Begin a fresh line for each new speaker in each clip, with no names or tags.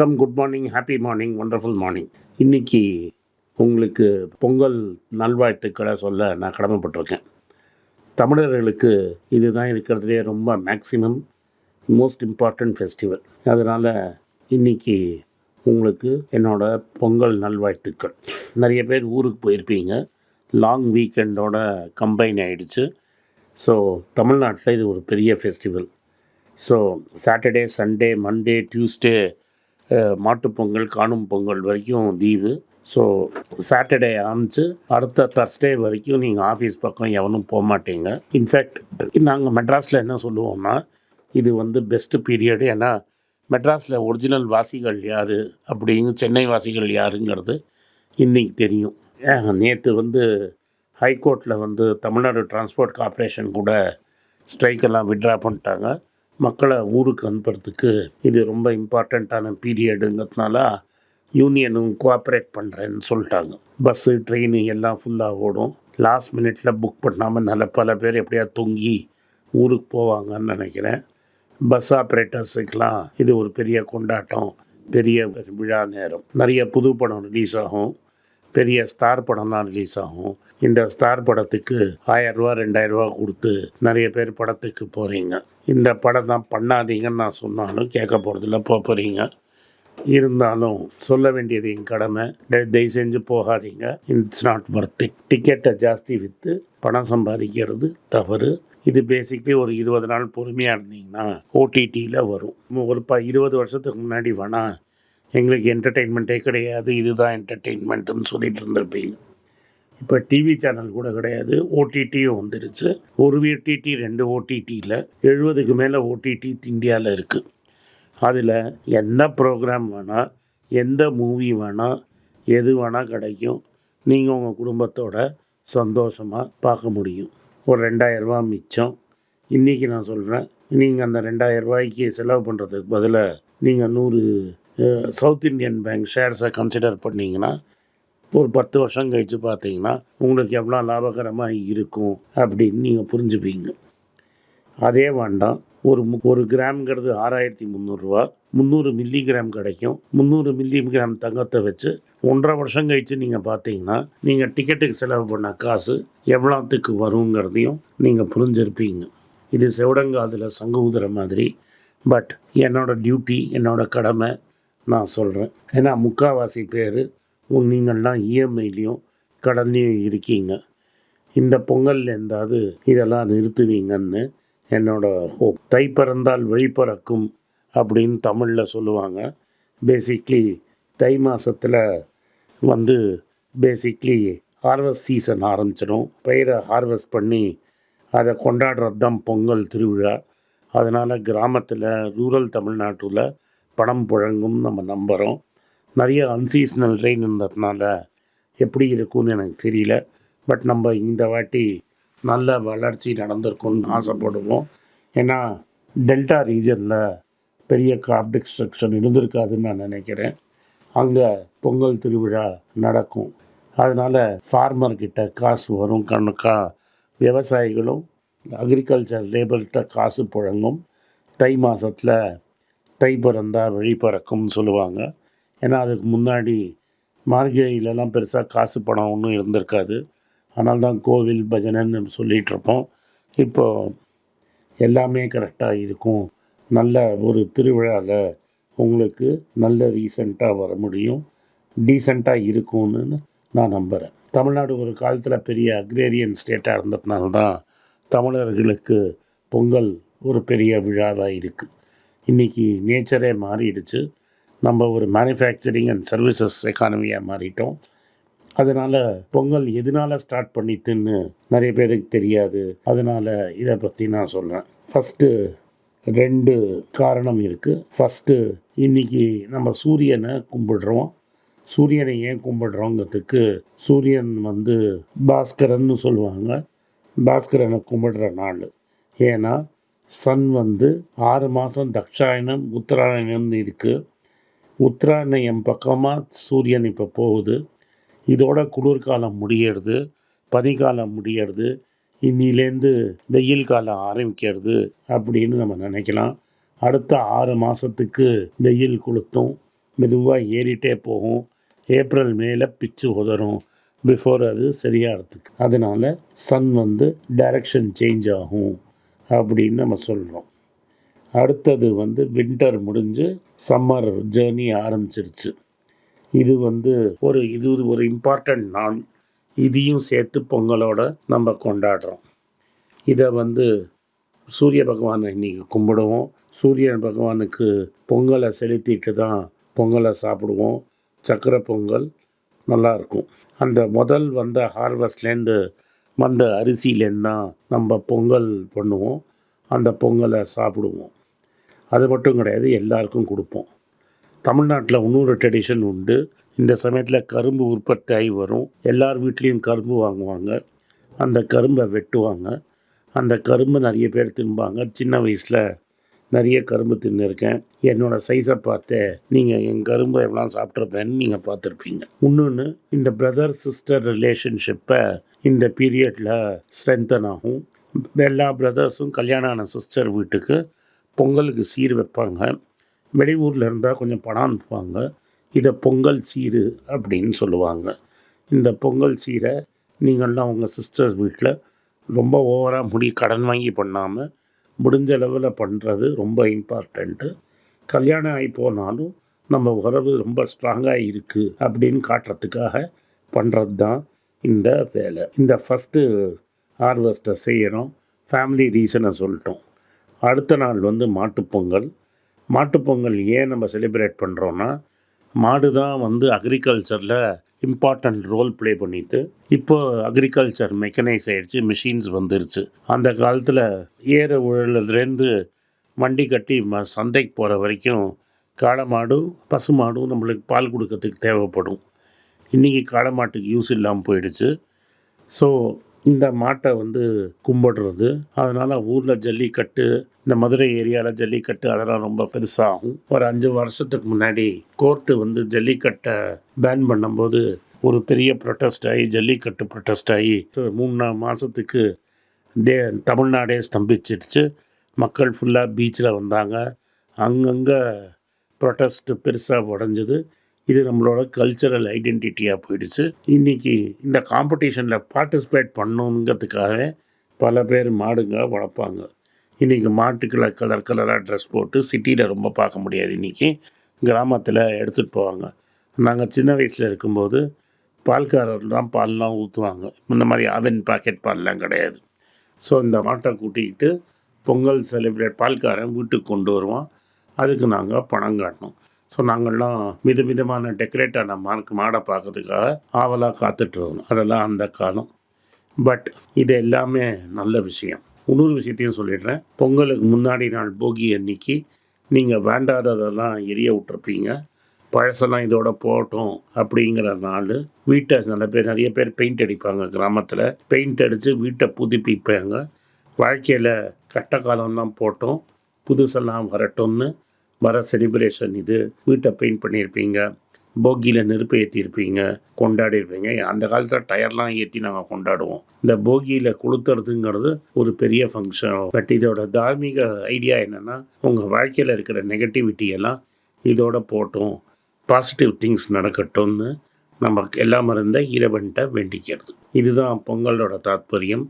வணக்கம் good morning happy morning wonderful morning இன்றைக்கி உங்களுக்கு பொங்கல் நல்வாழ்த்துக்களை சொல்ல நான் கடமைப்பட்டிருக்கேன். தமிழர்களுக்கு இதுதான் இருக்கிறதுலே ரொம்ப மேக்ஸிமம் மோஸ்ட் இம்பார்ட்டண்ட் ஃபெஸ்டிவல் அதனால் இன்னைக்கு உங்களுக்கு என்னோட பொங்கல் நல்வாழ்த்துக்கள். நிறைய பேர் ஊருக்கு போயிருப்பீங்க. லாங் வீக்கெண்டோட கம்பைன் ஆகிடுச்சு ஸோ தமிழ்நாட்டில் இது ஒரு பெரிய festival so Saturday Sunday Monday Tuesday Mattu Pongal Kaanum Pongal வரைக்கும் லீவு ஸோ சாட்டர்டே ஆரம்பித்து அடுத்த தர்ஸ்டே வரைக்கும் நீங்கள் ஆஃபீஸ் பக்கம் எவனும் போக மாட்டீங்க. இன்ஃபேக்ட் நாங்கள் மெட்ராஸில் என்ன சொல்லுவோம்னா இது வந்து பெஸ்ட்டு பீரியடு ஏன்னா மெட்ராஸில் ஒரிஜினல் வாசிகள் யார் அப்படிங்க சென்னை வாசிகள் யாருங்கிறது இன்றைக்கி தெரியும். நேற்று வந்து ஹைகோர்ட்டில் வந்து தமிழ்நாடு டிரான்ஸ்போர்ட் கார்ப்பரேஷன் கூட ஸ்ட்ரைக்கெல்லாம் விட்ரா பண்ணிட்டாங்க. மக்களை ஊருக்கு அனுப்புறதுக்கு இது ரொம்ப இம்பார்ட்டண்ட்டான பீரியடுங்கிறதுனால யூனியனும் கோஆப்ரேட் பண்ணுறேன்னு சொல்லிட்டாங்க. பஸ்ஸு ட்ரெயின் எல்லாம் ஃபுல்லாக ஓடும். லாஸ்ட் மினிட்ல புக் பண்ணாமல் நல்ல பல பேர் எப்படியா தொங்கி ஊருக்கு போவாங்கன்னு நினைக்கிறேன். பஸ் ஆப்ரேட்டர்ஸுக்கெலாம் இது ஒரு பெரிய கொண்டாட்டம் பெரிய விழா நேரம். நிறைய புது படம் ரிலீஸ் ஆகும். பெரிய ஸ்டார் படம்லாம் ரிலீஸ் ஆகும். இந்த ஸ்டார் படத்துக்கு ஆயரூவா ரெண்டாயிரரூவா கொடுத்து நிறைய பேர் படத்துக்கு போகிறீங்க இந்த படம் தான் பண்ணாதீங்கன்னு நான் சொன்னாலும் கேட்க போகிறதில்ல போக போகிறீங்க இருந்தாலும் சொல்ல வேண்டியது என் கடமை. தயவு செஞ்சு போகாதீங்க. இட்ஸ் நாட் ஒர்த் இட் டிக்கெட்டை ஜாஸ்தி விற்று பணம் சம்பாதிக்கிறது தவறு. இது பேசிக்லி ஒரு இருபது நாள் பொறுமையாக இருந்தீங்கன்னா ஓடிடியில் வரும். ஒரு ப இருபது வருஷத்துக்கு முன்னாடி வேணா எங்களுக்கு என்டர்டெயின்மெண்ட்டே கிடையாது. இதுதான் என்டர்டெயின்மெண்ட்டுன்னு சொல்லிட்டு இருந்திருப்பீங்க. இப்போ டிவி சேனல் கூட கிடையாது. ஓடிடியும் வந்துருச்சு. ஒரு ஓடிடி ரெண்டு ஓடிடியில் எழுபதுக்கு மேலே ஓடிடி இந்தியாவில் இருக்குது அதில் எந்த ப்ரோக்ராம் வேணால் எந்த மூவி வேணால் எது வேணால் கிடைக்கும். நீங்கள் உங்கள் குடும்பத்தோட சந்தோஷமாக பார்க்க முடியும். ஒரு ரெண்டாயிரரூபா மிச்சம். இன்றைக்கி நான் சொல்கிறேன் நீங்கள் அந்த ரெண்டாயிரம் ரூபாய்க்கு செலவு பண்ணுறதுக்கு பதிலாக நீங்கள் நூறு சவுத் இந்தியன் பேங்க் ஷேர்ஸை கன்சிடர் பண்ணிங்கன்னா ஒரு பத்து வருஷம் கழித்து பார்த்தீங்கன்னா உங்களுக்கு எவ்வளோ லாபகரமாக இருக்கும் அப்படின்னு நீங்கள் புரிஞ்சுப்பீங்க. அதே வேண்டாம் ஒரு மு- ஒரு கிராம்ங்கிறது ஆறாயிரத்தி முந்நூறுரூவா முந்நூறு மில்லி கிராம் கிடைக்கும். முந்நூறு மில்லி கிராம் தங்கத்தை வச்சு ஒன்றரை வருஷம் கழித்து நீங்கள் பார்த்தீங்கன்னா நீங்கள் டிக்கெட்டுக்கு செலவு பண்ண காசு எவ்வளோத்துக்கு வருங்கிறதையும் நீங்கள் புரிஞ்சிருப்பீங்க. இது செவடங்காதில் சங்கூதுற மாதிரி. பட் என்னோடய டியூட்டி என்னோடய கடமை நான் சொல்கிறேன் ஏன்னா முக்காவாசி பேர் நீங்கள்லாம் இஎம்ஐலையும் கடன்லையும் இருக்கீங்க. இந்த பொங்கல் இருந்தாவது இதெல்லாம் நிறுத்துவீங்கன்னு என்னோட ஹோப் தை பிறந்தால் வழி பிறக்கும் அப்படின்னு தமிழில் சொல்லுவாங்க. பேசிக்லி தை மாதத்தில் வந்து பேசிக்லி ஹார்வெஸ்ட் சீசன் ஆரம்பிச்சிடும். பயிரை ஹார்வெஸ்ட் பண்ணி அதை கொண்டாடுறது தான் பொங்கல் திருவிழா. அதனால் கிராமத்தில் ரூரல் தமிழ்நாட்டில் பணம் புழங்கும் நம்ம நம்புகிறோம் நிறைய அன்சீசனல் ரெயின் இருந்ததுனால எப்படி இருக்கும்னு எனக்கு தெரியல. பட் நம்ம இந்த வாட்டி நல்ல வளர்ச்சி நடந்திருக்கும்னு ஆசைப்படுவோம். ஏன்னா டெல்டா ரீஜனில் பெரிய கிராப் டிஸ்ட்ரக்ஷன் இருந்திருக்காதுன்னு நான் நினைக்கிறேன். அங்கே பொங்கல் திருவிழா நடக்கும். அதனால் ஃபார்மர்கிட்ட காசு வரும் கணக்கா. விவசாயிகளும் அக்ரிகல்ச்சர் லேபர்கிட்ட காசு புழங்கும். தை மாதத்தில் தை பிறந்தால் வழி பிறக்கும்னு சொல்லுவாங்க. ஏன்னா அதுக்கு முன்னாடி மார்கழியிலலாம் பெருசாக காசு பணம் ஒன்றும் இருந்திருக்காது. அதனால தான் கோவில் பஜனைன்னு சொல்லிகிட்டு இருப்போம் இப்போது எல்லாமே கரெக்டாக இருக்கும். நல்ல ஒரு திருவிழாவில் உங்களுக்கு நல்ல ரீசெண்டாக வர முடியும். டீசெண்டாக இருக்கும்னு நான் நம்புகிறேன் தமிழ்நாடு ஒரு காலத்தில் பெரிய அக்ரேரியன் ஸ்டேட்டாக இருந்ததுனால தான் தமிழர்களுக்கு பொங்கல் ஒரு பெரிய விழாவாக இருக்குது இன்றைக்கி நேச்சரே மாறிடுச்சு. நம்ம ஒரு மேனுஃபேக்சரிங் அண்ட் சர்வீசஸ் எக்கானமியாக மாறிட்டோம். அதனால் பொங்கல் எதனால் ஸ்டார்ட் பண்ணித்துன்னு நிறைய பேருக்கு தெரியாது. அதனால் இதை பற்றி நான் சொல்கிறேன் ஃபஸ்ட்டு ரெண்டு காரணம் இருக்குது ஃபஸ்ட்டு இன்றைக்கி நம்ம சூரியனை கும்பிடுறோம். சூரியனை ஏன் கும்பிடுறோங்கிறதுக்கு சூரியன் வந்து பாஸ்கரன்னு சொல்லுவாங்க. பாஸ்கரனை கும்பிடுற நாள். ஏன்னா சன் வந்து ஆறு மாதம் தக்ஷாயணம் உத்தராயணம்னு இருக்குது உத்தராயணம் பக்கமாக சூரியன் இப்போ போகுது. இதோட குளிர்காலம் முடியறது பனிக்காலம் முடியறது இன்னிலேருந்து வெயில் காலம் ஆரம்பிக்கிறது அப்படின்னு நம்ம நினைக்கலாம். அடுத்த ஆறு மாதத்துக்கு வெயில் கொளுத்தும் மெதுவாக ஏறிட்டே போகும். ஏப்ரல் மேலே பிச்சு உதறும் பிஃபோர் அது சரியாகிறதுக்கு அதனால் சன் வந்து டைரக்ஷன் சேஞ்ச் ஆகும் அப்படின்னு நம்ம சொல்கிறோம் அடுத்தது வந்து வின்டர் முடிஞ்சு சம்மர் ஜேர்னி ஆரம்பிச்சிருச்சு. இது வந்து ஒரு இது ஒரு இம்பார்ட்டண்ட் நாள். இதையும் சேர்த்து பொங்கலோட நம்ம கொண்டாடுறோம். இதை வந்து சூரிய பகவானை இன்றைக்கி கும்பிடுவோம். சூரியன் பகவானுக்கு பொங்கலை செலுத்திட்டு தான் பொங்கலை சாப்பிடுவோம். சக்கரை பொங்கல் நல்லாயிருக்கும் அந்த முதல் வந்த ஹார்வெஸ்ட்லேருந்து வந்த அரிசியிலேருந்து தான் நம்ம பொங்கல் பண்ணுவோம். அந்த பொங்கலை சாப்பிடுவோம். அது மட்டும் கிடையாது எல்லாருக்கும் கொடுப்போம். தமிழ்நாட்டில் இன்னொரு ட்ரெடிஷன் உண்டு. இந்த சமயத்தில் கரும்பு உற்பத்தி ஆகி வரும். எல்லார் வீட்லேயும் கரும்பு வாங்குவாங்க. அந்த கரும்பை வெட்டுவாங்க. அந்த கரும்பு நிறைய பேர் தின்பாங்க. சின்ன வயசில் நிறைய கரும்பு தின்னுருக்கேன். என்னோடய சைஸை பார்த்து நீங்கள் என் கரும்பை எவ்வளோ சாப்பிட்ருப்பேன்னு நீங்கள் பார்த்துருப்பீங்க. இன்னொன்று இந்த பிரதர் சிஸ்டர் ரிலேஷன்ஷிப்பை இந்த பீரியடில் ஸ்ட்ரென்தன் ஆகும். எல்லா பிரதர்ஸும் கல்யாணம் ஆன சிஸ்டர் வீட்டுக்கு பொங்கலுக்கு சீர் வைப்பாங்க. வெளியூரில் இருந்தால் கொஞ்சம் பணம் அனுப்புவாங்க. இதை பொங்கல் சீரு அப்படின்னு சொல்லுவாங்க. இந்த பொங்கல் சீரை நீங்கள்லாம் உங்கள் சிஸ்டர்ஸ் வீட்டில் ரொம்ப ஓவராக முடி கடன் வாங்கி பண்ணாமல் முடிஞ்ச லெவலில் பண்ணுறது ரொம்ப இம்பார்ட்டண்ட்டு கல்யாணம் ஆகி போனாலும் நம்ம உறவு ரொம்ப ஸ்ட்ராங்காக இருக்குது அப்படின்னு காட்டுறதுக்காக பண்ணுறது தான் இந்த வேலை. இந்த ஃபஸ்ட்டு ஹார்வெஸ்ட்டை செய்கிறோம் ஃபேமிலி ரீசனை சொல்லிட்டோம். அடுத்த நாள் வந்து மாட்டுப்பொங்கல் மாட்டுப்பொங்கல் ஏன் நம்ம செலிப்ரேட் பண்ணுறோன்னா மாடு தான் வந்து அக்ரிகல்ச்சரில் இம்பார்ட்டண்ட் ரோல் ப்ளே பண்ணிட்டு இப்போ அக்ரிகல்ச்சர் மெக்கனைஸ் ஆகிடுச்சு மிஷின்ஸ் வந்துருச்சு. அந்த காலத்தில் ஏற உழலேருந்து வண்டி கட்டி ம சந்தைக்கு போகிற வரைக்கும் காளை மாடும் பசு மாடும் நம்மளுக்கு பால் கொடுக்கறதுக்கு தேவைப்படும். இன்றைக்கி காளை மாட்டுக்கு யூஸ் இல்லாமல் போயிடுச்சு. ஸோ இந்த மாட்டை வந்து கும்பிடுறது. அதனால் ஊரில் ஜல்லிக்கட்டு இந்த மதுரை ஏரியாவில் ஜல்லிக்கட்டு அதெல்லாம் ரொம்ப பெருசாகும். ஒரு அஞ்சு வருஷத்துக்கு முன்னாடி கோர்ட்டு வந்து ஜல்லிக்கட்டை பேன் பண்ணும்போது ஒரு பெரிய ப்ரொட்டஸ்ட் ஆகி ஜல்லிக்கட்டு ப்ரொட்டஸ்ட் ஆகி மூணு நாலு மாதத்துக்கு டே தமிழ்நாடே ஸ்தம்பிச்சிடுச்சு மக்கள் ஃபுல்லாக பீச்சில் வந்தாங்க. அங்கங்கே ப்ரொட்டஸ்ட்டு பெருசாக உடஞ்சிது. இது நம்மளோட கல்ச்சரல் ஐடென்டிட்டியாக போயிடுச்சு. இன்றைக்கி இந்த காம்படிஷனில் பார்ட்டிசிபேட் பண்ணணுங்கிறதுக்காக பல பேர் மாடுங்க வளர்ப்பாங்க. இன்றைக்கி மாட்டுக்களை கலர் கலராக ட்ரெஸ் போட்டு சிட்டியில் ரொம்ப பார்க்க முடியாது இன்றைக்கி கிராமத்தில் எடுத்துகிட்டு போவாங்க. நாங்கள் சின்ன வயசில் இருக்கும்போது பால்காரர் தான் பால்லாம் ஊற்றுவாங்க இந்த மாதிரி ஆவின் பாக்கெட் பால்லாம் கிடையாது. ஸோ இந்த மாட்டை கூட்டிக்கிட்டு பொங்கல் செலிப்ரேட் பால்காரன் வீட்டுக்கு கொண்டு வருவான். அதுக்கு நாங்கள் பணம் காட்டணும். ஸோ நாங்கள்லாம் வித விதமான டெக்கரேட்டான மார்க் மாடை பார்க்கறதுக்காக ஆவலாக காத்துட்ருக்கோம். அதெல்லாம் அந்த காலம். பட் இது எல்லாமே நல்ல விஷயம். இன்னொரு விஷயத்தையும் சொல்லிடுறேன். பொங்கலுக்கு முன்னாடி நாள் போகி அன்னைக்கு நீங்கள் வேண்டாததெல்லாம் எரிய விட்டுருப்பீங்க பழசெல்லாம் இதோட போட்டோம் அப்படிங்கிற நாள் வீட்டை நல்ல பேர் நிறைய பேர் பெயிண்ட் அடிப்பாங்க கிராமத்தில். பெயிண்ட் அடித்து வீட்டை புதுப்பிப்பாங்க. வாழ்க்கையில் கட்ட காலம்லாம் போட்டோம். புதுசெல்லாம் வரட்டும்னு வர செலிப்ரேஷன் இது. வீட்டை பெயிண்ட் பண்ணியிருப்பீங்க. போகியில் நெருப்பு ஏற்றிருப்பீங்க கொண்டாடிருப்பீங்க அந்த காலத்தில் டயர்லாம் ஏற்றி நாங்கள் கொண்டாடுவோம். இந்த போகியில் கொளுத்துறதுங்கிறது ஒரு பெரிய ஃபங்க்ஷன் பட் இதோட தார்மீக ஐடியா என்னென்னா உங்கள் வாழ்க்கையில் இருக்கிற நெகட்டிவிட்டி எல்லாம் இதோட போட்டோம். பாசிட்டிவ் திங்ஸ் நடக்கட்டும்னு நமக்கு எல்லாம் இருந்த இறைவன்கிட்ட வேண்டிக்கிறது. இதுதான் பொங்கலோட தாத்பரியம்.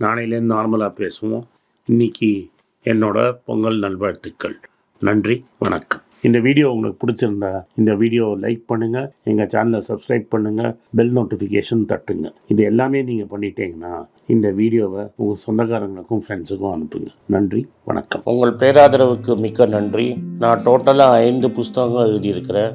நாளையிலேருந்து நார்மலாக பேசுவோம். இன்னைக்கு என்னோட பொங்கல் நல்வாழ்த்துக்கள். நன்றி வணக்கம். இந்த வீடியோ உங்களுக்கு பிடிச்சிருந்தா இந்த வீடியோ லைக் பண்ணுங்கள் எங்கள் சேனலை சப்ஸ்கிரைப் பண்ணுங்கள் பெல் நோட்டிஃபிகேஷன் தட்டுங்க. இது எல்லாமே நீங்கள் பண்ணிட்டீங்கன்னா இந்த வீடியோவை உங்கள் சொந்தக்காரங்களுக்கும் ஃப்ரெண்ட்ஸுக்கும் அனுப்புங்க. நன்றி வணக்கம்.
உங்கள் பேராதரவுக்கு மிக்க நன்றி. நான் டோட்டலாக ஐந்து புஸ்தகங்கள் எழுதியிருக்கிறேன்.